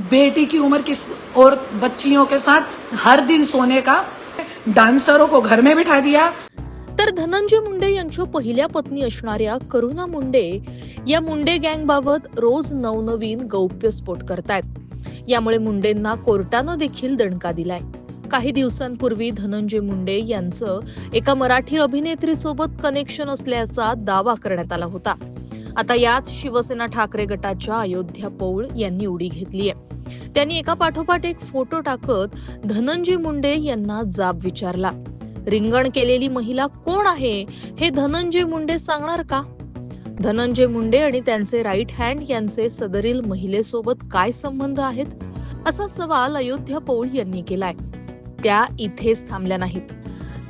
बेटी की उम्र की और बच्चियों के साथ हर दिन सोने का डांसरों को घर में बिठा दिया। तर धनंजय मुंडे यांच्या पहिल्या पत्नी असणाऱ्या करुणा मुंडे या मुंडे गँगबाबत रोज नवनवीन गौप्यस्फोट करतायत. यामुळे मुंडेंना कोर्टानं देखील दणका दिलाय. काही दिवसांपूर्वी धनंजय मुंडे यांचं एका मराठी अभिनेत्रीसोबत कनेक्शन असल्याचा दावा करण्यात आला होता. आता यात शिवसेना ठाकरे गटाच्या अयोध्या पौळ यांनी उडी घेतली आहे त्यांनी एका पाठोपाठ एक फोटो टाकत धनंजय मुंडे यांना जाब विचारला. रिंगण केलेली महिला कोण आहे? हे धनंजय मुंडे सांगणार का? धनंजय मुंडे आणि त्यांचे राईट हँड यांचे सदरील महिलेसोबत काय संबंध आहेत? असा सवाल अयोध्या पौल यांनी केलाय. त्या इथेच थांबल्या नाहीत.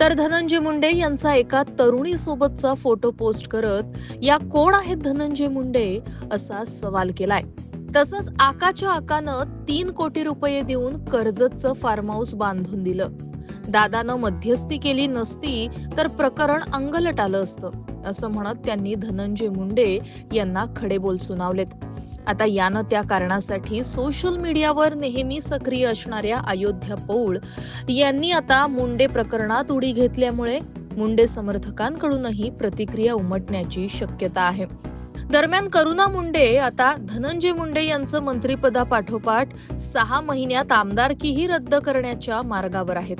तर धनंजय मुंडे यांचा एका तरुणी सोबतचा फोटो पोस्ट करत या कोण आहेत धनंजय मुंडे? असा सवाल केलाय. तसंच आकाच्या आकानं तीन कोटी रुपये देऊन कर्जतचं फार्म हाऊस बांधून दिलं. दादानं मध्यस्थी केली नसती तर प्रकरण अंगलट आलं असतं असं म्हणत त्यांनी धनंजय मुंडे यांना खडेबोल सुनावलेत. आता यानं त्या कारणासाठी सोशल मीडियावर नेहमी सक्रिय असणाऱ्या अयोध्या पौळ यांनी आता मुंडे प्रकरणात उडी घेतल्यामुळे मुंडे समर्थकांकडूनही प्रतिक्रिया उमटण्याची शक्यता आहे. दरम्यान करुणा मुंडे आता धनंजय मुंडे यांचं मंत्रिपदापाठोपाठ सहा महिन्यात आमदारकीही रद्द करण्याच्या मार्गावर आहेत.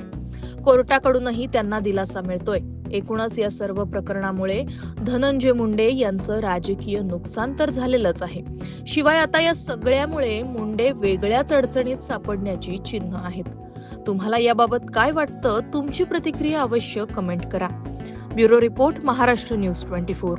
कोर्टाकडूनही त्यांना दिलासा मिळतोय. एकूणच या सर्व प्रकरणामुळे धनंजय मुंडे यांचं राजकीय नुकसान तर झालेलंच आहे. शिवाय आता या सगळ्यामुळे मुंडे वेगळ्याच अडचणीत सापडण्याची चिन्ह आहेत. तुम्हाला याबाबत काय वाटतं? तुमची प्रतिक्रिया अवश्य कमेंट करा. Bureau report Maharashtra news twenty four.